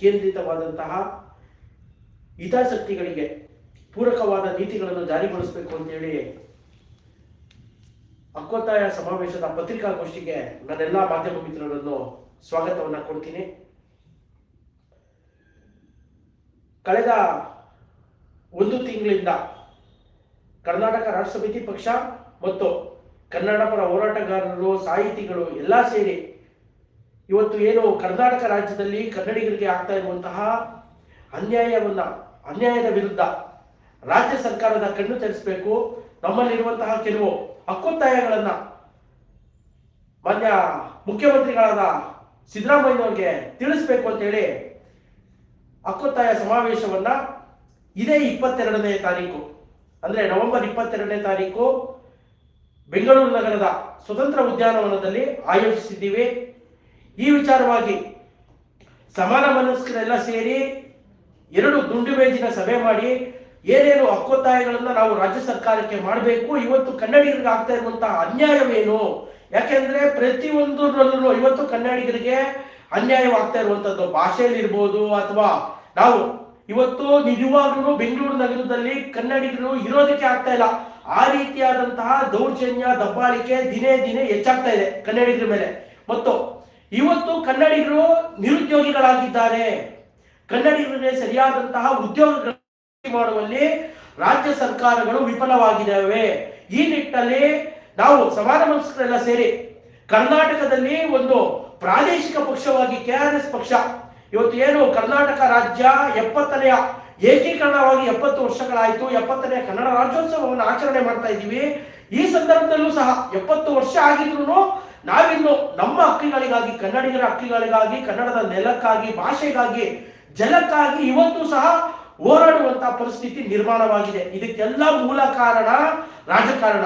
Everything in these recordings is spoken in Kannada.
ಕೇಂದ್ರಿತವಾದಂತಹ ಹಿತಾಸಕ್ತಿಗಳಿಗೆ ಪೂರಕವಾದ ನೀತಿಗಳನ್ನು ಜಾರಿಗೊಳಿಸಬೇಕು ಅಂತೇಳಿ ಅಕ್ಕೊತ್ತಾಯ ಸಮಾವೇಶದ ಪತ್ರಿಕಾಗೋಷ್ಠಿಗೆ ನನ್ನೆಲ್ಲ ಮಾಧ್ಯಮ ಮಿತ್ರರನ್ನು ಸ್ವಾಗತವನ್ನ ಕೊಡ್ತೀನಿ. ಕಳೆದ ಒಂದು ತಿಂಗಳಿಂದ ಕರ್ನಾಟಕ ರಾಷ್ಟ್ರ ಸಮಿತಿ ಪಕ್ಷ ಮತ್ತು ಕನ್ನಡ ಪರ ಹೋರಾಟಗಾರರು, ಸಾಹಿತಿಗಳು ಎಲ್ಲ ಸೇರಿ ಇವತ್ತು ಏನು ಕರ್ನಾಟಕ ರಾಜ್ಯದಲ್ಲಿ ಕನ್ನಡಿಗರಿಗೆ ಆಗ್ತಾ ಇರುವಂತಹ ಅನ್ಯಾಯವನ್ನ ಅನ್ಯಾಯದ ವಿರುದ್ಧ ರಾಜ್ಯ ಸರ್ಕಾರದ ಕಣ್ಣು ತೆರೆಸಬೇಕು. ನಮ್ಮಲ್ಲಿರುವಂತಹ ಕೆಲವು ಹಕ್ಕೊತ್ತಾಯಗಳನ್ನ ಮಾನ್ಯ ಮುಖ್ಯಮಂತ್ರಿಗಳಾದ ಸಿದ್ದರಾಮಯ್ಯನವ್ರಿಗೆ ತಿಳಿಸ್ಬೇಕು ಅಂತೇಳಿ ಹಕ್ಕೊತ್ತಾಯ ಸಮಾವೇಶವನ್ನ ಇದೇ ಇಪ್ಪತ್ತೆರಡನೇ ತಾರೀಕು, ಅಂದ್ರೆ ನವೆಂಬರ್ ಇಪ್ಪತ್ತೆರಡನೇ ತಾರೀಕು ಬೆಂಗಳೂರು ನಗರದ ಸ್ವತಂತ್ರ ಉದ್ಯಾನವನದಲ್ಲಿ ಆಯೋಜಿಸಿದ್ದೀವಿ. ಈ ವಿಚಾರವಾಗಿ ಸಮಾನ ಮನಸ್ಕರೆಲ್ಲ ಸೇರಿ ಎರಡು ದುಂಡು ಮೇಜಿನ ಸಭೆ ಮಾಡಿ ಏನೇನು ಹಕ್ಕೊತ್ತಾಯಗಳನ್ನ ನಾವು ರಾಜ್ಯ ಸರ್ಕಾರಕ್ಕೆ ಮಾಡಬೇಕು, ಇವತ್ತು ಕನ್ನಡಿಗರಿಗೆ ಆಗ್ತಾ ಇರುವಂತಹ ಅನ್ಯಾಯವೇನು? ಯಾಕೆಂದ್ರೆ ಪ್ರತಿಯೊಂದರಲ್ಲೂ ಇವತ್ತು ಕನ್ನಡಿಗರಿಗೆ ಅನ್ಯಾಯವಾಗ್ತಾ ಇರುವಂತದ್ದು ಭಾಷೆಯಲ್ಲಿ ಇರ್ಬೋದು ಅಥವಾ ನಾವು ಇವತ್ತು ನಿಜವಾಗ್ಲೂ ಬೆಂಗಳೂರು ನಗರದಲ್ಲಿ ಕನ್ನಡಿಗರು ಇರೋದಕ್ಕೆ ಆಗ್ತಾ ಇಲ್ಲ. ಆ ರೀತಿಯಾದಂತಹ ದೌರ್ಜನ್ಯ, ದಬ್ಬಾಳಿಕೆ ದಿನೇ ದಿನೇ ಹೆಚ್ಚಾಗ್ತಾ ಇದೆ ಕನ್ನಡಿಗರ ಮೇಲೆ. ಮತ್ತು ಇವತ್ತು ಕನ್ನಡಿಗರು ನಿರುದ್ಯೋಗಿಗಳಾಗಿದ್ದಾರೆ. ಕನ್ನಡಿಗರಿಗೆ ಸರಿಯಾದಂತಹ ಉದ್ಯೋಗ ಮಾಡುವಲ್ಲಿ ರಾಜ್ಯ ಸರ್ಕಾರಗಳು ವಿಫಲವಾಗಿದ್ದಾವೆ. ಈ ನಿಟ್ಟಿನಲ್ಲಿ ನಾವು ಸಮಾನ ಮನಸ್ಕರೆಲ್ಲ ಸೇರಿ ಕರ್ನಾಟಕದಲ್ಲಿ ಒಂದು ಪ್ರಾದೇಶಿಕ ಪಕ್ಷವಾಗಿ ಕೆ ಆರ್ ಎಸ್ ಪಕ್ಷ, ಇವತ್ತು ಏನು ಕರ್ನಾಟಕ ರಾಜ್ಯ ಎಪ್ಪತ್ತನೆಯ ಏಕೀಕರಣವಾಗಿ ಎಪ್ಪತ್ತು ವರ್ಷಗಳಾಯಿತು, ಎಪ್ಪತ್ತನೆಯ ಕನ್ನಡ ರಾಜ್ಯೋತ್ಸವವನ್ನು ಆಚರಣೆ ಮಾಡ್ತಾ ಇದ್ದೀವಿ. ಈ ಸಂದರ್ಭದಲ್ಲೂ ಸಹ ಎಪ್ಪತ್ತು ವರ್ಷ ಆಗಿದ್ರು ನಾವಿನ್ನು ನಮ್ಮ ಹಕ್ಕಿಗಳಿಗಾಗಿ, ಕನ್ನಡಿಗರ ಹಕ್ಕಿಗಳಿಗಾಗಿ, ಕನ್ನಡದ ನೆಲಕ್ಕಾಗಿ, ಭಾಷೆಗಾಗಿ, ಜಲಕ್ಕಾಗಿ ಇವತ್ತು ಸಹ ಹೋರಾಡುವಂತಹ ಪರಿಸ್ಥಿತಿ ನಿರ್ಮಾಣವಾಗಿದೆ. ಇದಕ್ಕೆಲ್ಲ ಮೂಲ ಕಾರಣ ರಾಜಕಾರಣ.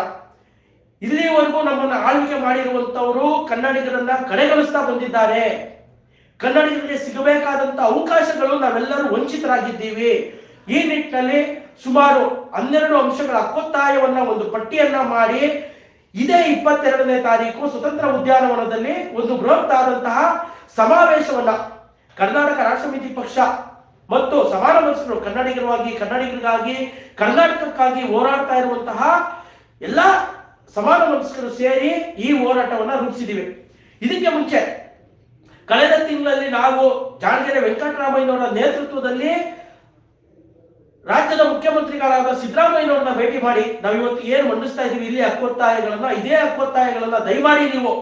ಇಲ್ಲಿವರೆಗೂ ನಮ್ಮನ್ನು ಆಳ್ವಿಕೆ ಮಾಡಿರುವಂತವರು ಕನ್ನಡಿಗರನ್ನ ಕಡೆಗಣಿಸ್ತಾ ಬಂದಿದ್ದಾರೆ. ಕನ್ನಡಿಗರಿಗೆ ಸಿಗಬೇಕಾದಂತ ಅವಕಾಶಗಳು ನಾವೆಲ್ಲರೂ ವಂಚಿತರಾಗಿದ್ದೀವಿ. ಈ ನಿಟ್ಟಿನಲ್ಲಿ ಸುಮಾರು ಹನ್ನೆರಡು ಅಂಶಗಳ ಅಕ್ಕೊತ್ತಾಯವನ್ನ ಒಂದು ಪಟ್ಟಿಯನ್ನ ಮಾಡಿ ಇದೇ ಇಪ್ಪತ್ತೆರಡನೇ ತಾರೀಕು ಸ್ವತಂತ್ರ ಉದ್ಯಾನವನದಲ್ಲಿ ಒಂದು ಬೃಹತ್ ಆದಂತಹ ಸಮಾವೇಶವನ್ನ ಕರ್ನಾಟಕ ರಾಷ್ಟ್ರ ಸಮಿತಿ ಪಕ್ಷ ಮತ್ತು ಸಮಾನ ಮನಸ್ಸರು ಕನ್ನಡಿಗರವಾಗಿ, ಕನ್ನಡಿಗರಿಗಾಗಿ, ಕರ್ನಾಟಕಕ್ಕಾಗಿ ಹೋರಾಡ್ತಾ ಇರುವಂತಹ ಎಲ್ಲ ಸಮಾನ ಮನಸ್ಕರು ಸೇರಿ ಈ ಹೋರಾಟವನ್ನ ರೂಪಿಸಿದ್ದೀವಿ ಇದಕ್ಕೆ ಮುಂಚೆ ಕಳೆದ ತಿಂಗಳಲ್ಲಿ ನಾವು ಜಾಣಗೆರೆ ವೆಂಕಟರಾಮಯ್ಯನವರ ನೇತೃತ್ವದಲ್ಲಿ ರಾಜ್ಯದ ಮುಖ್ಯಮಂತ್ರಿಗಳಾದ ಸಿದ್ದರಾಮಯ್ಯನವ್ರನ್ನ ಭೇಟಿ ಮಾಡಿ ನಾವು ಇವತ್ತು ಏನು ಮಂಡಿಸ್ತಾ ಇದೀವಿ, ಇಲ್ಲಿ ಹಕ್ಕೊತ್ತಾಯಗಳನ್ನ, ಇದೇ ಹಕ್ಕೊತ್ತಾಯಗಳನ್ನ ದಯಮಾಡಿ ನೀವು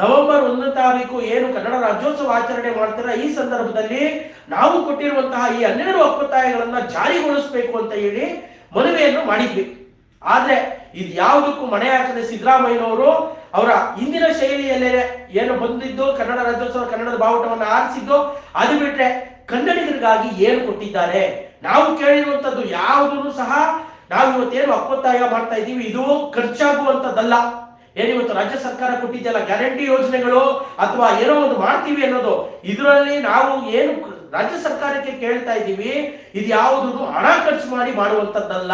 ನವೆಂಬರ್ ಒಂದು ತಾರೀಕು ಏನು ಕನ್ನಡ ರಾಜ್ಯೋತ್ಸವ ಆಚರಣೆ ಮಾಡ್ತೀರಾ, ಈ ಸಂದರ್ಭದಲ್ಲಿ ನಾವು ಕೊಟ್ಟಿರುವಂತಹ ಈ ಹನ್ನೆರಡು ಹಕ್ಕೊತ್ತಾಯಗಳನ್ನ ಜಾರಿಗೊಳಿಸಬೇಕು ಅಂತ ಹೇಳಿ ಮನವಿಯನ್ನು ಮಾಡಿದ್ವಿ. ಆದ್ರೆ ಇದು ಯಾವುದಕ್ಕೂ ಮಣೆ ಹಾಕದೆ ಸಿದ್ದರಾಮಯ್ಯನವರು ಅವರ ಹಿಂದಿನ ಶೈಲಿಯಲ್ಲೇ ಏನು ಬಂದಿದ್ದು, ಕನ್ನಡ ರಾಜ್ಯೋತ್ಸವ ಕನ್ನಡದ ಬಾವುಟವನ್ನು ಆರಿಸಿದ್ದು ಅದು ಬಿಟ್ರೆ ಕನ್ನಡಿಗರಿಗಾಗಿ ಏನು ಕೊಟ್ಟಿದ್ದಾರೆ? ನಾವು ಕೇಳಿರುವಂತದ್ದು ಯಾವುದನ್ನು ಸಹ ನಾವು ಇವತ್ತೇನು ಅಪ್ಪತ್ತಾಯ ಮಾಡ್ತಾ ಇದ್ದೀವಿ. ಇದು ಖರ್ಚಾಗುವಂತದ್ದಲ್ಲ ಏನಿವತ್ತು ರಾಜ್ಯ ಸರ್ಕಾರ ಕೊಟ್ಟಿದ್ದೆಲ್ಲ ಗ್ಯಾರಂಟಿ ಯೋಜನೆಗಳು ಅಥವಾ ಏನೋ ಒಂದು ಮಾಡ್ತೀವಿ ಅನ್ನೋದು. ಇದರಲ್ಲಿ ನಾವು ಏನು ರಾಜ್ಯ ಸರ್ಕಾರಕ್ಕೆ ಕೇಳ್ತಾ ಇದ್ದೀವಿ. ಇದು ಯಾವುದನ್ನು ಹಣ ಖರ್ಚು ಮಾಡಿ ಮಾಡುವಂತದ್ದಲ್ಲ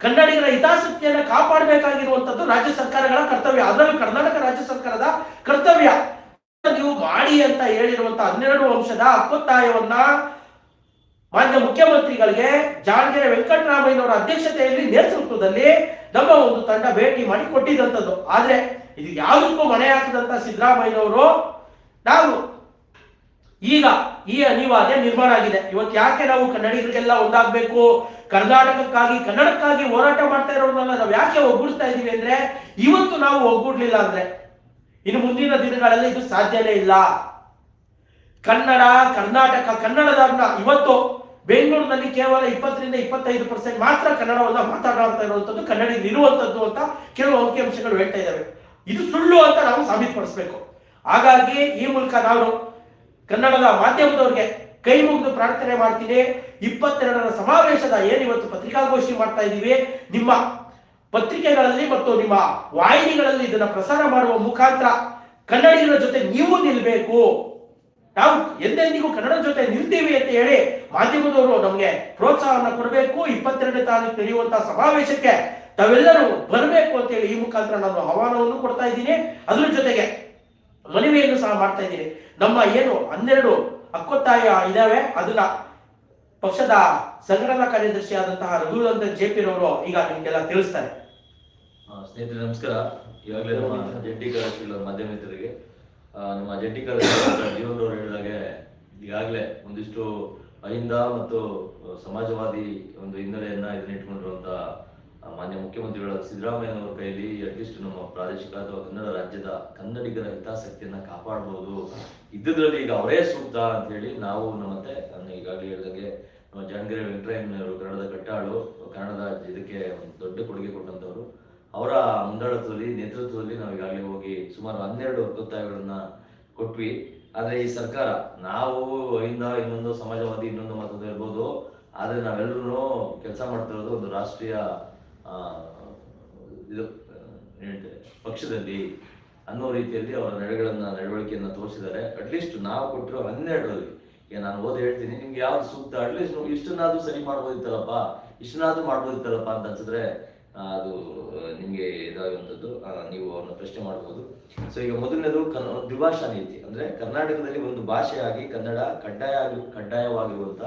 ಕನ್ನಡಿಗರ ಹಿತಾಸಕ್ತಿಯನ್ನು ಕಾಪಾಡಬೇಕಾಗಿರುವಂತದ್ದು ರಾಜ್ಯ ಸರ್ಕಾರಗಳ ಕರ್ತವ್ಯ. ಅದರಲ್ಲೂ ಕರ್ನಾಟಕ ರಾಜ್ಯ ಸರ್ಕಾರದ ಕರ್ತವ್ಯ. ನೀವು ಮಾಡಿ ಅಂತ ಹೇಳಿರುವಂತ ಹನ್ನೆರಡು ಅಂಶದ ಹಕ್ಕೊತ್ತಾಯವನ್ನ ಮಾನ್ಯ ಮುಖ್ಯಮಂತ್ರಿಗಳಿಗೆ ಜಾಣಗೆರೆ ವೆಂಕಟರಾಮಯ್ಯನವರ ಅಧ್ಯಕ್ಷತೆಯಲ್ಲಿ ನೇತೃತ್ವದಲ್ಲಿ ನಮ್ಮ ಒಂದು ತಂಡ ಭೇಟಿ ಮಾಡಿ ಕೊಟ್ಟಿದ್ದಂಥದ್ದು ಆದ್ರೆ ಇದು ಯಾವುದಕ್ಕೂ ಮನೆ ಹಾಕಿದಂತ ಸಿದ್ದರಾಮಯ್ಯನವರು ನಾವು ಈಗ ಈ ಅನಿವಾರ್ಯ ನಿರ್ಮಾಣ ಆಗಿದೆ. ಇವತ್ತು ಯಾಕೆ ನಾವು ಕನ್ನಡಿಗರಿಗೆಲ್ಲ ಒಂದಾಗಬೇಕು? ಕರ್ನಾಟಕಕ್ಕಾಗಿ, ಕನ್ನಡಕ್ಕಾಗಿ ಹೋರಾಟ ಮಾಡ್ತಾ ಇರೋದನ್ನ ನಾವು ಯಾಕೆ ಒಗ್ಗೂಡ್ತಾ ಇದ್ದೀವಿ ಅಂದ್ರೆ ಇವತ್ತು ನಾವು ಒಗ್ಗೂಡ್ಲಿಲ್ಲ ಅಂದ್ರೆ ಇನ್ನು ಮುಂದಿನ ದಿನಗಳಲ್ಲಿ ಇದು ಸಾಧ್ಯನೇ ಇಲ್ಲ. ಕನ್ನಡ, ಕರ್ನಾಟಕ ಕನ್ನಡದನ್ನ ಇವತ್ತು ಬೆಂಗಳೂರಿನಲ್ಲಿ ಕೇವಲ ಇಪ್ಪತ್ತರಿಂದ ಇಪ್ಪತ್ತೈದು ಪರ್ಸೆಂಟ್ ಮಾತ್ರ ಕನ್ನಡವನ್ನು ಮಾತನಾಡ್ತಾ ಇರುವಂತದ್ದು ಕನ್ನಡಿಗರು ಇರುವಂತದ್ದು ಅಂತ ಕೆಲವು ಅಂಕಿಅಂಶಗಳು ಹೇಳ್ತಾ ಇದ್ದಾವೆ. ಇದು ಸುಳ್ಳು ಅಂತ ನಾವು ಸಾಬೀತುಪಡಿಸಬೇಕು. ಹಾಗಾಗಿ ಈ ಮೂಲಕ ನಾನು ಕನ್ನಡದ ಮಾಧ್ಯಮದವರಿಗೆ ಕೈ ಮುಗಿದು ಪ್ರಾರ್ಥನೆ ಮಾಡ್ತೀನಿ. ಇಪ್ಪತ್ತೆರಡರ ಸಮಾವೇಶದ ಏನಿವತ್ತು ಪತ್ರಿಕಾಗೋಷ್ಠಿ ಮಾಡ್ತಾ ಇದ್ದೀವಿ, ನಿಮ್ಮ ಪತ್ರಿಕೆಗಳಲ್ಲಿ ಮತ್ತು ನಿಮ್ಮ ವಾಹಿನಿಗಳಲ್ಲಿ ಇದನ್ನ ಪ್ರಸಾರ ಮಾಡುವ ಮುಖಾಂತರ ಕನ್ನಡಿಗರ ಜೊತೆ ನೀವು ನಿಲ್ಬೇಕು. ನಾವು ಎಂದೆಂದಿಗೂ ಕನ್ನಡ ಜೊತೆ ನಿಲ್ತೀವಿ ಅಂತ ಹೇಳಿ ಮಾಧ್ಯಮದವರು ನಮಗೆ ಪ್ರೋತ್ಸಾಹವನ್ನು ಕೊಡಬೇಕು, ಇಪ್ಪತ್ತೆರಡನೇ ತಾರೀಕು ನಡೆಯುವಂತಹ ಸಮಾವೇಶಕ್ಕೆ ತಾವೆಲ್ಲರೂ ಬರಬೇಕು ಅಂತ ಹೇಳಿ ಈ ಮುಖಾಂತರ ನಾನು ಆಹ್ವಾನವನ್ನು ಕೊಡ್ತಾ ಇದ್ದೀನಿ. ಅದ್ರ ಜೊತೆಗೆ ಮನವಿಯನ್ನು ಸಹ ಮಾಡ್ತಾ ಇದ್ದೀನಿ. ನಮ್ಮ ಏನು ಹನ್ನೆರಡು ಹಕ್ಕೊತ್ತಾಯ ಇದಾವೆ, ಅದನ್ನ ಪಕ್ಷದ ಸಂಘಟನಾ ಕಾರ್ಯದರ್ಶಿಯಾದಂತಹ ರಘುನಂದನ್ ಜೆ ಪಿ ರವರು ಈಗ ನಿಮ್ಗೆಲ್ಲ ತಿಳಿಸ್ತಾರೆ. ಸ್ನೇಹಿತರೆ, ನಮಸ್ಕಾರ. ಈಗಾಗಲೇ ನಮ್ಮ ಜಂಟಿ ಕಾರ್ಯದರ್ಶಿಗಳ ಮಾಧ್ಯಮ ನಮ್ಮ ಜಂಟಿ ಕಾರ್ಯದರ್ಶಿ ಜೀವನ್ ಅವರು ಹೇಳಿದಾಗೆ ಈಗಾಗಲೇ ಒಂದಿಷ್ಟು ಅಹಿಂದ ಮತ್ತು ಸಮಾಜವಾದಿ ಒಂದು ಹಿನ್ನೆಲೆಯನ್ನ ಇದನ್ನ ಇಟ್ಕೊಂಡಿರುವಂತ ಮಾನ್ಯ ಮುಖ್ಯಮಂತ್ರಿಗಳ ಸಿದ್ದರಾಮಯ್ಯನವರ ಕೈಯಲ್ಲಿ ಅಟ್ಲೀಸ್ಟ್ ನಮ್ಮ ಪ್ರಾದೇಶಿಕ ಅಥವಾ ಕನ್ನಡ ರಾಜ್ಯದ ಕನ್ನಡಿಗರ ಹಿತಾಸಕ್ತಿಯನ್ನ ಕಾಪಾಡಬಹುದು ಇದ್ದದ್ರಲ್ಲಿ ಈಗ ಅವರೇ ಸೂಕ್ತ ಅಂತ ಹೇಳಿ ನಾವು ನಮ್ಮತ್ತೆ, ನಾನು ಈಗಾಗಲೇ ಹೇಳಿದಾಗೆ ನಮ್ಮ ಜಾಣಗೆರೆ ವೆಂಕಟರಾಯಣ್ಣವರು ಕನ್ನಡದ ಕಟ್ಟಾಳು. ಕನ್ನಡದ ಇದಕ್ಕೆ ಒಂದು ದೊಡ್ಡ ಕೊಡುಗೆ ಕೊಟ್ಟಂತವರು ಅವರ ಮುಂದಾಳತ್ವದಲ್ಲಿ ನೇತೃತ್ವದಲ್ಲಿ ನಾವು ಈಗಾಗಲೇ ಹೋಗಿ ಸುಮಾರು ಹನ್ನೆರಡು ಒತ್ತಾಯಗಳನ್ನ ಕೊಟ್ವಿ. ಆದ್ರೆ ಈ ಸರ್ಕಾರ, ನಾವು ಇಂದ ಇನ್ನೊಂದು ಸಮಾಜವಾದಿ, ಇನ್ನೊಂದು ಮತದ ಇರ್ಬೋದು. ಆದ್ರೆ ನಾವೆಲ್ಲರೂ ಕೆಲಸ ಮಾಡ್ತಿರೋದು ಒಂದು ರಾಷ್ಟ್ರೀಯ ಇದು ಪಕ್ಷದಲ್ಲಿ ಅನ್ನೋ ರೀತಿಯಲ್ಲಿ ಅವರ ನಡೆಗಳನ್ನ, ನಡವಳಿಕೆಯನ್ನ ತೋರಿಸಿದ್ದಾರೆ. ಅಟ್ಲೀಸ್ಟ್ ನಾವು ಕೊಟ್ಟಿರೋ ಹನ್ನೆರಡರಲ್ಲಿ, ಈಗ ನಾನು ಓದಿ ಹೇಳ್ತೀನಿ, ನಿಮ್ಗೆ ಯಾವ್ದು ಸೂಕ್ತ? ಅಟ್ಲೀಸ್ಟ್ ಇಷ್ಟನ್ನಾದ್ರೂ ಸರಿ ಮಾಡ್ಬೋದಿತ್ತಲ್ಲಪ್ಪ? ಇಷ್ಟನ್ನಾದ್ರೂ ಮಾಡ್ಬೋದಿತ್ತಲ್ಲಪ್ಪ ಅಂತ ಅನ್ಸಿದ್ರೆ ಅದು ನಿಮಗೆ ಇದಾಗುವಂಥದ್ದು ನೀವು ಅವ್ರನ್ನ ಪ್ರಶ್ನೆ ಮಾಡ್ಬೋದು. ಸೊ ಈಗ ಮೊದಲನೇದು ಕನ್ ದ್ವಿಭಾಷಾ ನೀತಿ. ಅಂದ್ರೆ ಕರ್ನಾಟಕದಲ್ಲಿ ಒಂದು ಭಾಷೆಯಾಗಿ ಕನ್ನಡ ಕಡ್ಡಾಯ ಕಡ್ಡಾಯವಾಗಿರುವಂಥ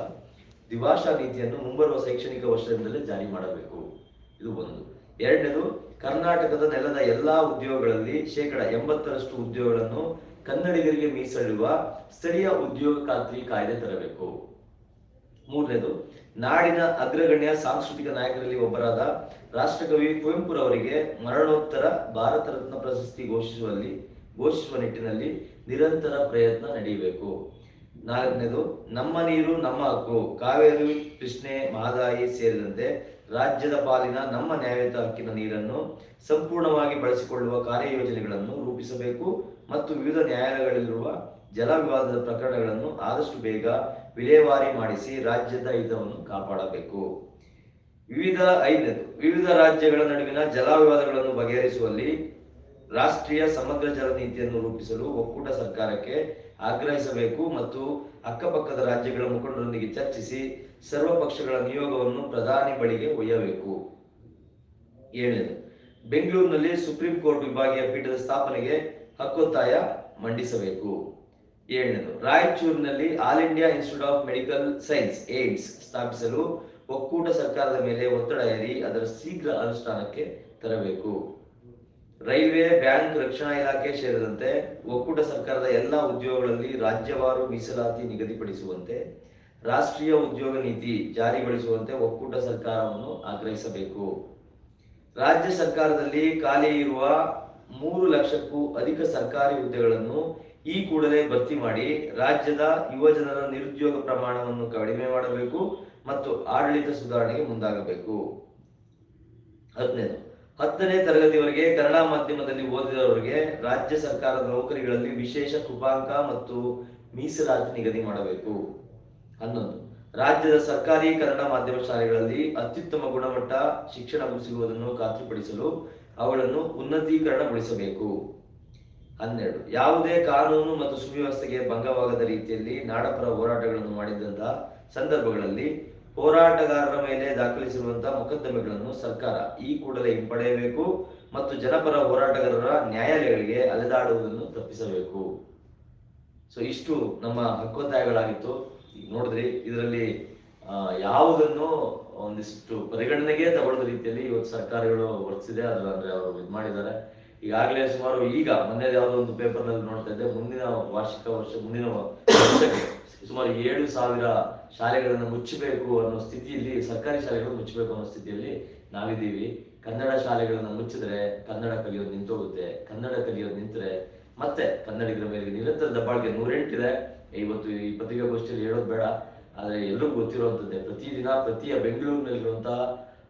ದ್ವಿಭಾಷಾ ನೀತಿಯನ್ನು ಮುಂಬರುವ ಶೈಕ್ಷಣಿಕ ವರ್ಷದಿಂದಲೇ ಜಾರಿ ಮಾಡಬೇಕು. ಇದು ಒಂದು. ಎರಡನೇದು, ಕರ್ನಾಟಕದ ನೆಲದ ಎಲ್ಲಾ ಉದ್ಯೋಗಗಳಲ್ಲಿ ಶೇಕಡ ಎಂಬತ್ತರಷ್ಟು ಉದ್ಯೋಗಗಳನ್ನು ಕನ್ನಡಿಗರಿಗೆ ಮೀಸಲಿಡುವ ಸ್ಥಳೀಯ ಉದ್ಯೋಗ ಖಾತ್ರಿ ಕಾಯ್ದೆ ತರಬೇಕು. ಮೂರನೇದು, ನಾಡಿನ ಅಗ್ರಗಣ್ಯ ಸಾಂಸ್ಕೃತಿಕ ನಾಯಕರಲ್ಲಿ ಒಬ್ಬರಾದ ರಾಷ್ಟ್ರಕವಿ ಕುವೆಂಪುರವರಿಗೆ ಮರಣೋತ್ತರ ಭಾರತ ರತ್ನ ಪ್ರಶಸ್ತಿ ಘೋಷಿಸುವಲ್ಲಿ, ಘೋಷಿಸುವ ನಿಟ್ಟಿನಲ್ಲಿ ನಿರಂತರ ಪ್ರಯತ್ನ ನಡೆಯಬೇಕು. ನಾಲ್ಕನೇದು, ನಮ್ಮ ನೀರು ನಮ್ಮ ಹಕ್ಕು, ಕಾವೇರಿ, ಕೃಷ್ಣೆ, ಮಹದಾಯಿ ಸೇರಿದಂತೆ ರಾಜ್ಯದ ಪಾಲಿನ ನಮ್ಮ ನ್ಯಾಯಯುತ ಹಕ್ಕಿನ ನೀರನ್ನು ಸಂಪೂರ್ಣವಾಗಿ ಬಳಸಿಕೊಳ್ಳುವ ಕಾರ್ಯಯೋಜನೆಗಳನ್ನು ರೂಪಿಸಬೇಕು ಮತ್ತು ವಿವಿಧ ನ್ಯಾಯಾಲಯಗಳಲ್ಲಿರುವ ಜಲ ವಿವಾದದ ಪ್ರಕರಣಗಳನ್ನು ಆದಷ್ಟು ಬೇಗ ವಿಲೇವಾರಿ ಮಾಡಿಸಿ ರಾಜ್ಯದ ಹಿತವನ್ನು ಕಾಪಾಡಬೇಕು. ವಿವಿಧ ಐದನೇದು ವಿವಿಧ ರಾಜ್ಯಗಳ ನಡುವಿನ ಜಲ ವಿವಾದಗಳನ್ನು ಬಗೆಹರಿಸುವಲ್ಲಿ ರಾಷ್ಟ್ರೀಯ ಸಮಗ್ರ ಜಲ ನೀತಿಯನ್ನು ರೂಪಿಸಲು ಒಕ್ಕೂಟ ಸರ್ಕಾರಕ್ಕೆ ಆಗ್ರಹಿಸಬೇಕು ಮತ್ತು ಅಕ್ಕಪಕ್ಕದ ರಾಜ್ಯಗಳ ಮುಖಂಡರೊಂದಿಗೆ ಚರ್ಚಿಸಿ ಸರ್ವ ಪಕ್ಷಗಳ ನಿಯೋಗವನ್ನು ಪ್ರಧಾನಿ ಬಳಿಗೆ ಒಯ್ಯಬೇಕು. ಏಳನೇದು, ಬೆಂಗಳೂರಿನಲ್ಲಿ ಸುಪ್ರೀಂ ಕೋರ್ಟ್ ವಿಭಾಗೀಯ ಪೀಠದ ಸ್ಥಾಪನೆಗೆ ಹಕ್ಕೊತ್ತಾಯ ಮಂಡಿಸಬೇಕು. ಏಳನೇದು, ರಾಯಚೂರಿನಲ್ಲಿ All India Institute of Medical Science, AIIMS ಸ್ಥಾಪಿಸಲು ಒಕ್ಕೂಟ ಸರ್ಕಾರದ ಮೇಲೆ ಒತ್ತಡ ಹೇರಿ ಅದರ ಶೀಘ್ರ ಅನುಷ್ಠಾನಕ್ಕೆ ತರಬೇಕು. ರೈಲ್ವೆ, ಬ್ಯಾಂಕ್, ರಕ್ಷಣಾ ಇಲಾಖೆ ಸೇರಿದಂತೆ ಒಕ್ಕೂಟ ಸರ್ಕಾರದ ಎಲ್ಲ ಉದ್ಯೋಗಗಳಲ್ಲಿ ರಾಜ್ಯವಾರು ಮೀಸಲಾತಿ ನಿಗದಿಪಡಿಸುವಂತೆ, ರಾಷ್ಟ್ರೀಯ ಉದ್ಯೋಗ ನೀತಿ ಜಾರಿಗೊಳಿಸುವಂತೆ ಒಕ್ಕೂಟ ಸರ್ಕಾರವನ್ನು ಆಗ್ರಹಿಸಬೇಕು. ರಾಜ್ಯ ಸರ್ಕಾರದಲ್ಲಿ ಖಾಲಿ ಇರುವ ಮೂರು ಲಕ್ಷಕ್ಕೂ ಅಧಿಕ ಸರ್ಕಾರಿ ಹುದ್ದೆಗಳನ್ನು ಈ ಕೂಡಲೇ ಭರ್ತಿ ಮಾಡಿ ರಾಜ್ಯದ ಯುವಜನರ ನಿರುದ್ಯೋಗ ಪ್ರಮಾಣವನ್ನು ಕಡಿಮೆ ಮಾಡಬೇಕು ಮತ್ತು ಆಡಳಿತ ಸುಧಾರಣೆಗೆ ಮುಂದಾಗಬೇಕು. ಹದಿನೈದು. ಹತ್ತನೇ ತರಗತಿವರೆಗೆ ಕನ್ನಡ ಮಾಧ್ಯಮದಲ್ಲಿ ಓದಿದವರಿಗೆ ರಾಜ್ಯ ಸರ್ಕಾರದ ನೌಕರಿಗಳಲ್ಲಿ ವಿಶೇಷ ಕೃಪಾಂಕ ಮತ್ತು ಮೀಸಲಾತಿ ನಿಗದಿ ಮಾಡಬೇಕು. ಹನ್ನೊಂದು. ರಾಜ್ಯದ ಸರ್ಕಾರಿ ಕನ್ನಡ ಮಾಧ್ಯಮ ಶಾಲೆಗಳಲ್ಲಿ ಅತ್ಯುತ್ತಮ ಗುಣಮಟ್ಟ ಶಿಕ್ಷಣ ಸಿಗುವುದನ್ನು ಖಾತ್ರಿಪಡಿಸಲು ಅವುಗಳನ್ನು ಉನ್ನತೀಕರಣಗೊಳಿಸಬೇಕು. ಹನ್ನೆರಡು. ಯಾವುದೇ ಕಾನೂನು ಮತ್ತು ಸುವ್ಯವಸ್ಥೆಗೆ ಭಂಗವಾಗದ ರೀತಿಯಲ್ಲಿ ನಾಡಪರ ಹೋರಾಟಗಳನ್ನು ಮಾಡಿದಂತಹ ಸಂದರ್ಭಗಳಲ್ಲಿ ಹೋರಾಟಗಾರರ ಮೇಲೆ ದಾಖಲಿಸಿರುವಂತಹ ಮೊಕದ್ದಮೆಗಳನ್ನು ಸರ್ಕಾರ ಈ ಕೂಡಲೇ ಹಿಂಪಡೆಯಬೇಕು ಮತ್ತು ಜನಪರ ಹೋರಾಟಗಾರರ ನ್ಯಾಯಾಲಯಗಳಿಗೆ ಅಲೆದಾಡುವುದನ್ನು ತಪ್ಪಿಸಬೇಕು. ಸೊ ಇಷ್ಟು ನಮ್ಮ ಹಕ್ಕೊತ್ತಾಯಗಳಾಗಿತ್ತು. ನೋಡಿದ್ರಿ, ಇದರಲ್ಲಿ ಯಾವುದನ್ನು ಒಂದಿಷ್ಟು ಪರಿಗಣನೆಗೆ ತಗೊಳ್ಳದ ರೀತಿಯಲ್ಲಿ ಇವತ್ತು ಸರ್ಕಾರಗಳು ವರ್ತಿಸಿದೆ ಅದರ ಅಂದ್ರೆ ಅವರು ಇದು ಮಾಡಿದ್ದಾರೆ. ಈಗಾಗಲೇ ಸುಮಾರು ಈಗ ಮೊನ್ನೆ ಯಾವುದೋ ಒಂದು ಪೇಪರ್ನಲ್ಲಿ ನೋಡ್ತಾ ಇದ್ದೆ, ಮುಂದಿನ ವಾರ್ಷಿಕ ವರ್ಷ, ಮುಂದಿನ ಸುಮಾರು ಏಳು ಸಾವಿರ ಶಾಲೆಗಳನ್ನು ಮುಚ್ಚಬೇಕು ಅನ್ನೋ ಸ್ಥಿತಿಯಲ್ಲಿ, ಸರ್ಕಾರಿ ಶಾಲೆಗಳು ಮುಚ್ಚಬೇಕು ಅನ್ನೋ ಸ್ಥಿತಿಯಲ್ಲಿ ನಾವಿದ್ದೀವಿ. ಕನ್ನಡ ಶಾಲೆಗಳನ್ನು ಮುಚ್ಚಿದ್ರೆ ಕನ್ನಡ ಕಲಿಯೋದು ನಿಂತೋಗುತ್ತೆ. ಕನ್ನಡ ಕಲಿಯೋದು ನಿಂತರೆ ಮತ್ತೆ ಕನ್ನಡಿಗರ ಮೇಲೆ ನಿರಂತರ ದಬ್ಬಾಳಿಗೆ ನೂರೆಂಟಿದೆ. ಇವತ್ತು ಈ ಪತ್ರಿಕಾಗೋಷ್ಠಿಯಲ್ಲಿ ಹೇಳೋದು ಬೇಡ. ಆದರೆ ಎಲ್ಲರಿಗೂ ಗೊತ್ತಿರುವಂಥದ್ದೇ, ಪ್ರತಿದಿನ ಪ್ರತಿಯ ಬೆಂಗಳೂರಿನಲ್ಲಿರುವಂತಹ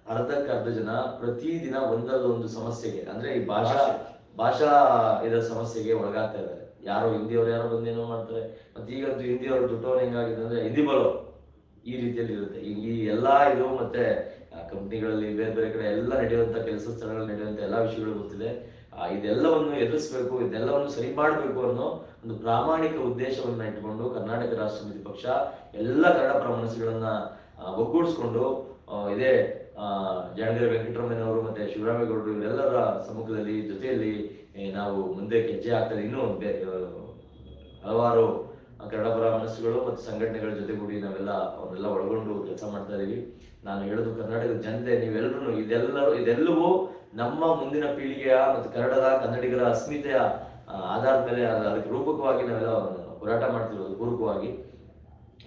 ಅರ್ಧಕ್ಕೆ ಅರ್ಧ ಜನ ಪ್ರತಿದಿನ ಒಂದಲ್ಲ ಒಂದು ಸಮಸ್ಯೆಗೆ ಅಂದ್ರೆ ಈ ಭಾಷಾ ಭಾಷಾ. ಇದರ ಸಮಸ್ಯೆಗೆ ಒಳಗಾಗ್ತಾ ಇದ್ದಾರೆ. ಯಾರೋ ಹಿಂದಿಯವ್ರು ಯಾರೋ ಬಂದೇನೋ ಮಾಡ್ತಾರೆ ಮತ್ತೆ ಈಗಂತೂ ಹಿಂದಿಯವ್ರ ದುಡ್ಡವನ್ ಹೆಂಗಾಗಿದೆ ಅಂದ್ರೆ ಹಿಂದಿ ಬರೋ ಈ ರೀತಿಯಲ್ಲಿ ಇರುತ್ತೆ. ಈ ಈ ಎಲ್ಲಾ ಇದು ಮತ್ತೆ ಕಂಪ್ನಿಗಳಲ್ಲಿ ಬೇರೆ ಬೇರೆ ಕಡೆ ಎಲ್ಲ ನಡೆಯುವಂತ ಕೆಲಸ ಸ್ಥಳಗಳಲ್ಲಿ ನಡೆಯುವಂತ ಎಲ್ಲಾ ವಿಷಯಗಳು ಗೊತ್ತಿದೆ. ಇದೆಲ್ಲವನ್ನು ಎದುರಿಸಬೇಕು ಇದೆಲ್ಲವನ್ನು ಸರಿ ಮಾಡಬೇಕು ಅನ್ನೋ ಒಂದು ಪ್ರಾಮಾಣಿಕ ಉದ್ದೇಶವನ್ನ ಇಟ್ಕೊಂಡು ಕರ್ನಾಟಕ ರಾಷ್ಟ್ರ ಸಮಿತಿ ಪಕ್ಷ ಎಲ್ಲ ಕನ್ನಡ ಪರ ಮನಸ್ಸುಗಳನ್ನ ಆ, ಒಗ್ಗೂಡಿಸ್ಕೊಂಡು ಇದೇ ಜಾಣಗೆರೆ ವೆಂಕಟರಮಣ್ಣನವರು ಮತ್ತೆ ಶಿವರಾಮೇಗೌಡರು ಇವರೆಲ್ಲರ ಸಮ್ಮುಖದಲ್ಲಿ ಜೊತೆಯಲ್ಲಿ ನಾವು ಮುಂದೆ ಹೆಜ್ಜೆ ಹಾಕ್ತಾರೆ. ಇನ್ನೂ ಹಲವಾರು ಕನ್ನಡ ಪರ ಮನಸ್ಸುಗಳು ಮತ್ತು ಸಂಘಟನೆಗಳ ಜೊತೆಗೂಡಿ ನಾವೆಲ್ಲ ಅವರೆಲ್ಲ ಒಳಗೊಂಡು ಕೆಲಸ ಮಾಡ್ತಾ ಇದ್ದೀವಿ. ನಾನು ಹೇಳೋದು ಕರ್ನಾಟಕದ ಜನತೆ ನೀವೆಲ್ಲರೂ ಇದೆಲ್ಲರೂ, ಇದೆಲ್ಲವೂ ನಮ್ಮ ಮುಂದಿನ ಪೀಳಿಗೆಯ ಮತ್ತು ಕನ್ನಡದ ಕನ್ನಡಿಗರ ಅಸ್ಮಿತೆಯ ಆಧಾರದ ಮೇಲೆ ಅದ್- ಅದಕ್ಕೆ ರೂಪಕವಾಗಿ ನಾವೆಲ್ಲ ಹೋರಾಟ ಮಾಡ್ತಿರೋದು ಪೂರ್ವಕವಾಗಿ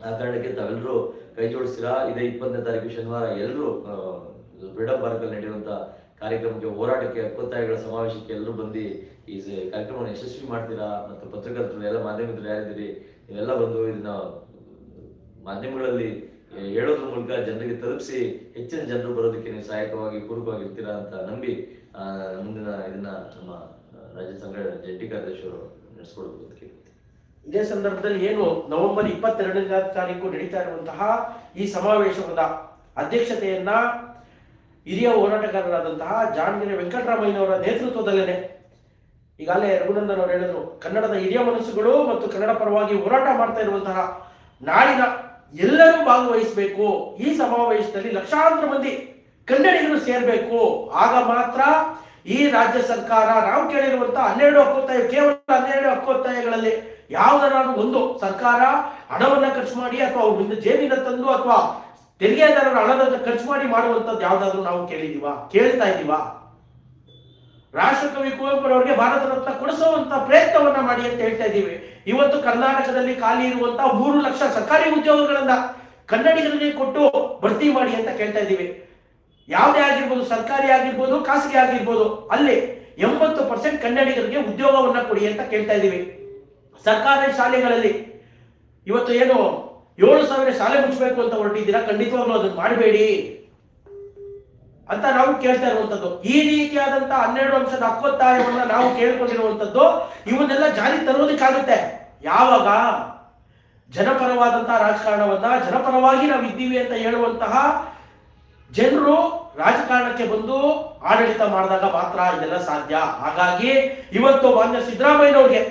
ಆ ಕಾರಣಕ್ಕೆ ತಾವೆಲ್ಲರೂ ಕೈ ಜೋಡಿಸ್ತೀರಾ? ಇದೇ ಇಪ್ಪತ್ತನೇ ತಾರೀಕು ಶನಿವಾರ ಎಲ್ಲರೂ ಫ್ರೀಡಮ್ ಪಾರ್ಕಲ್ಲಿ ನಡೆಯುವಂಥ ಕಾರ್ಯಕ್ರಮಕ್ಕೆ, ಹೋರಾಟಕ್ಕೆ ಒತ್ತಾಯಗಳ ಸಮಾವೇಶಕ್ಕೆ ಎಲ್ಲರೂ ಬಂದು ಈ ಕಾರ್ಯಕ್ರಮವನ್ನು ಯಶಸ್ವಿ ಮಾಡ್ತೀರಾ? ಮತ್ತು ಪತ್ರಕರ್ತರು ಎಲ್ಲ ಮಾಧ್ಯಮದಲ್ಲಿ ಯಾರಿದ್ದೀರಿ? ನೀವೆಲ್ಲ ಬಂದು ಇದನ್ನ ಮಾಧ್ಯಮಗಳಲ್ಲಿ ಹೇಳೋದ್ರ ಮೂಲಕ ಜನರಿಗೆ ತಲುಪಿಸಿ, ಹೆಚ್ಚಿನ ಜನರು ಬರೋದಕ್ಕೆ ನೀವು ಸಹಾಯಕವಾಗಿ ಪೂರ್ವವಾಗಿ ಇರ್ತೀರಾ ಅಂತ ನಂಬಿ ಮುಂದಿನ ಇದನ್ನ ನಮ್ಮ ರಾಜ್ಯ ಸಂಘ ಜಂಟಿ ಕಾರ್ಯದರ್ಶಿಯವರು ಕೇಳ್ತೀನಿ ಇದೇ ಸಂದರ್ಭದಲ್ಲಿ ಏನು ನವೆಂಬರ್ ಇಪ್ಪತ್ತೆರಡನೇ ತಾರೀಕು ನಡೀತಾ ಇರುವಂತಹ ಈ ಸಮಾವೇಶದ ಅಧ್ಯಕ್ಷತೆಯನ್ನ ಹಿರಿಯ ಹೋರಾಟಗಾರರಾದಂತಹ ಜಾಣಗೆರೆ ವೆಂಕಟರಾಮಯ್ಯನವರ ನೇತೃತ್ವದಲ್ಲೇನೆ. ಈಗಾಗಲೇ ರಘುನಂದನ್ ಅವರು ಹೇಳಿದ್ರು, ಕನ್ನಡದ ಹಿರಿಯ ಮನಸ್ಸುಗಳು ಮತ್ತು ಕನ್ನಡ ಪರವಾಗಿ ಹೋರಾಟ ಮಾಡ್ತಾ ಇರುವಂತಹ ನಾಡಿನ ಎಲ್ಲರೂ ಭಾಗವಹಿಸಬೇಕು. ಈ ಸಮಾವೇಶದಲ್ಲಿ ಲಕ್ಷಾಂತರ ಮಂದಿ ಕನ್ನಡಿಗರು ಸೇರಬೇಕು. ಆಗ ಮಾತ್ರ ಈ ರಾಜ್ಯ ಸರ್ಕಾರ ನಾವು ಕೇಳಿರುವಂತಹ ಹನ್ನೆರಡು ಹಕ್ಕೊತ್ತಾಯ ಕೇವಲ ಹನ್ನೆರಡು ಹಕ್ಕೊತ್ತಾಯಗಳಲ್ಲಿ ಯಾವುದನ್ನಾದ್ರೂ ಒಂದು ಸರ್ಕಾರ ಹಣವನ್ನ ಖರ್ಚು ಮಾಡಿ ಅಥವಾ ಅವ್ರಿಂದ ಜೇಬಿನ ತಂದು ಅಥವಾ ತೆರಿಗೆದಾರರ ಹಣದ ಖರ್ಚು ಮಾಡಿ ಮಾಡುವಂತದ್ದು ಯಾವ್ದಾದ್ರು ನಾವು ಕೇಳಿದೀವಾ ಕೇಳ್ತಾ ಇದ್ದೀವಾ? ರಾಷ್ಟ್ರಕವಿ ಕುವೆಂಪುರವರಿಗೆ ಭಾರತ ರತ್ನ ಕೊಡಿಸುವಂತ ಪ್ರಯತ್ನವನ್ನ ಮಾಡಿ ಅಂತ ಹೇಳ್ತಾ ಇದ್ದೀವಿ. ಇವತ್ತು ಕರ್ನಾಟಕದಲ್ಲಿ ಖಾಲಿ ಇರುವಂತ ಮೂರು ಲಕ್ಷ ಸರ್ಕಾರಿ ಉದ್ಯೋಗಗಳನ್ನ ಕನ್ನಡಿಗರಿಗೆ ಕೊಟ್ಟು ಭರ್ತಿ ಮಾಡಿ ಅಂತ ಕೇಳ್ತಾ ಇದ್ದೀವಿ. ಯಾವುದೇ ಆಗಿರ್ಬೋದು, ಸರ್ಕಾರಿ ಆಗಿರ್ಬೋದು, ಖಾಸಗಿ ಆಗಿರ್ಬೋದು, ಅಲ್ಲಿ ಎಂಬತ್ತು ಪರ್ಸೆಂಟ್ ಕನ್ನಡಿಗರಿಗೆ ಉದ್ಯೋಗವನ್ನು ಕೊಡಿ ಅಂತ ಕೇಳ್ತಾ ಇದ್ದೀವಿ. ಸರ್ಕಾರಿ ಶಾಲೆಗಳಲ್ಲಿ ಇವತ್ತು ಏನು ಏಳು ಸಾವಿರ ಶಾಲೆ ಮುಚ್ಚಬೇಕು ಅಂತ ಹೊರಟಿದ್ದೀರಾ? ಖಂಡಿತವಾಗ್ಲೂ ಅದನ್ನು ಮಾಡಬೇಡಿ ಅಂತ ನಾವು ಕೇಳ್ತಾ ಇರುವಂತದ್ದು. ಈ ರೀತಿಯಾದಂತಹ ಹನ್ನೆರಡು ಅಂಶದ ಹಕ್ಕೊತ್ತಾಯವನ್ನು ನಾವು ಕೇಳ್ಕೊಂಡಿರುವಂತದ್ದು, ಇವನ್ನೆಲ್ಲ ಜಾರಿ ತರೋದಕ್ಕಾಗುತ್ತೆ ಯಾವಾಗ? ಜನಪರವಾದಂತಹ ರಾಜಕಾರಣವನ್ನ, ಜನಪರವಾಗಿ ನಾವು ಇದ್ದೀವಿ ಅಂತ ಹೇಳುವಂತಹ ಜನರು ರಾಜಕಾರಣಕ್ಕೆ ಬಂದು ಆಡಳಿತ ಮಾಡಿದಾಗ ಮಾತ್ರ ಇದೆಲ್ಲ ಸಾಧ್ಯ. ಹಾಗಾಗಿ ಇವತ್ತು ಮಾನ್ಯ ಸಿದ್ದರಾಮಯ್ಯನವ್ರಿಗೆ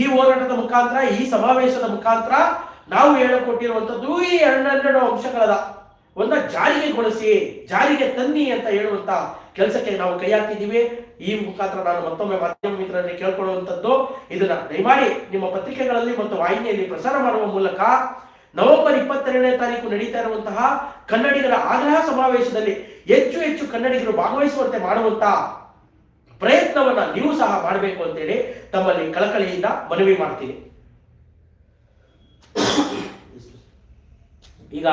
ಈ ಹೋರಾಟದ ಮುಖಾಂತರ, ಈ ಸಮಾವೇಶದ ಮುಖಾಂತರ ನಾವು ಹೇಳಿಕೊಟ್ಟಿರುವಂತದ್ದು ಈ ಹನ್ನೆರಡು ಅಂಶಗಳದ ಒಂದ ಜಾರಿಗೆಗೊಳಿಸಿ ಜಾರಿಗೆ ತನ್ನಿ ಅಂತ ಹೇಳುವಂತ ಕೆಲಸಕ್ಕೆ ನಾವು ಕೈ ಹಾಕಿದ್ದೀವಿ. ಈ ಮುಖಾಂತರ ನಾನು ಮತ್ತೊಮ್ಮೆ ಮಾಧ್ಯಮ ಮಿತ್ರರಲ್ಲಿ ಕೇಳ್ಕೊಳ್ಳುವಂಥದ್ದು, ಇದನ್ನ ದಯಮಾಡಿ ನಿಮ್ಮ ಪತ್ರಿಕೆಗಳಲ್ಲಿ ಮತ್ತು ವಾಹಿನಿಯಲ್ಲಿ ಪ್ರಸಾರ ಮಾಡುವ ಮೂಲಕ ನವೆಂಬರ್ ಇಪ್ಪತ್ತೆರಡನೇ ತಾರೀಕು ನಡೀತಾ ಇರುವಂತಹ ಕನ್ನಡಿಗರ ಆಗ್ರಹ ಸಮಾವೇಶದಲ್ಲಿ ಹೆಚ್ಚು ಹೆಚ್ಚು ಕನ್ನಡಿಗರು ಭಾಗವಹಿಸುವಂತೆ ಮಾಡುವಂತ ಪ್ರಯತ್ನವನ್ನ ನೀವು ಸಹ ಮಾಡಬೇಕು ಅಂತೇಳಿ ತಮ್ಮಲ್ಲಿ ಕಳಕಳಿಯಿಂದ ಮನವಿ ಮಾಡ್ತೀನಿ. ಈಗ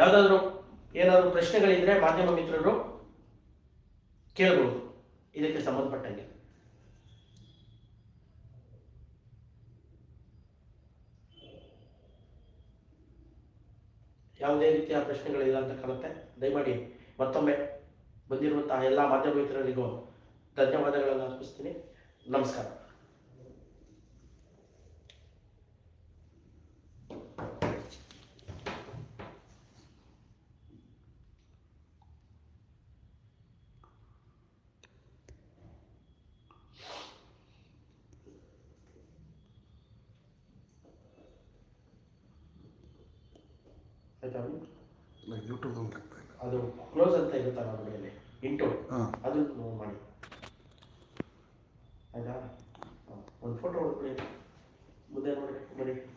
ಯಾವುದಾದ್ರೂ ಏನಾದರೂ ಪ್ರಶ್ನೆಗಳಿದ್ರೆ ಮಾಧ್ಯಮ ಮಿತ್ರರು ಕೇಳಬಹುದು ಇದಕ್ಕೆ ಸಂಬಂಧಪಟ್ಟಂಗೆ. ಯಾವುದೇ ರೀತಿಯ ಪ್ರಶ್ನೆಗಳಿಲ್ಲ ಅಂತ ಕಾಣುತ್ತೆ. ದಯಮಾಡಿ ಮತ್ತೊಮ್ಮೆ ಬಂದಿರುವಂತಹ ಎಲ್ಲ ಮಾಧ್ಯಮ ಮಿತ್ರರಿಗೂ ಧನ್ಯವಾದಗಳನ್ನು ಅರ್ಪಿಸ್ತೀನಿ. ನಮಸ್ಕಾರ. ಆಯ್ತಾ ಯೂಟ್ಯೂಬ್ ಅದು ಕ್ಲೋಸ್ ಅಂತ ಇರುತ್ತಲ್ಲ ನೋಡಿ ಅಲ್ಲಿ. ಇಂಟು. ಹಾಂ. ನೋವು ಮಾಡಿ. ಆಯ್ತಾ? ಒಂದು ಫೋಟೋ ಹೊಡ್ಕೊಳ್ಳಿ ಮುಂದೆ ನೋಡಿ ನೋಡಿ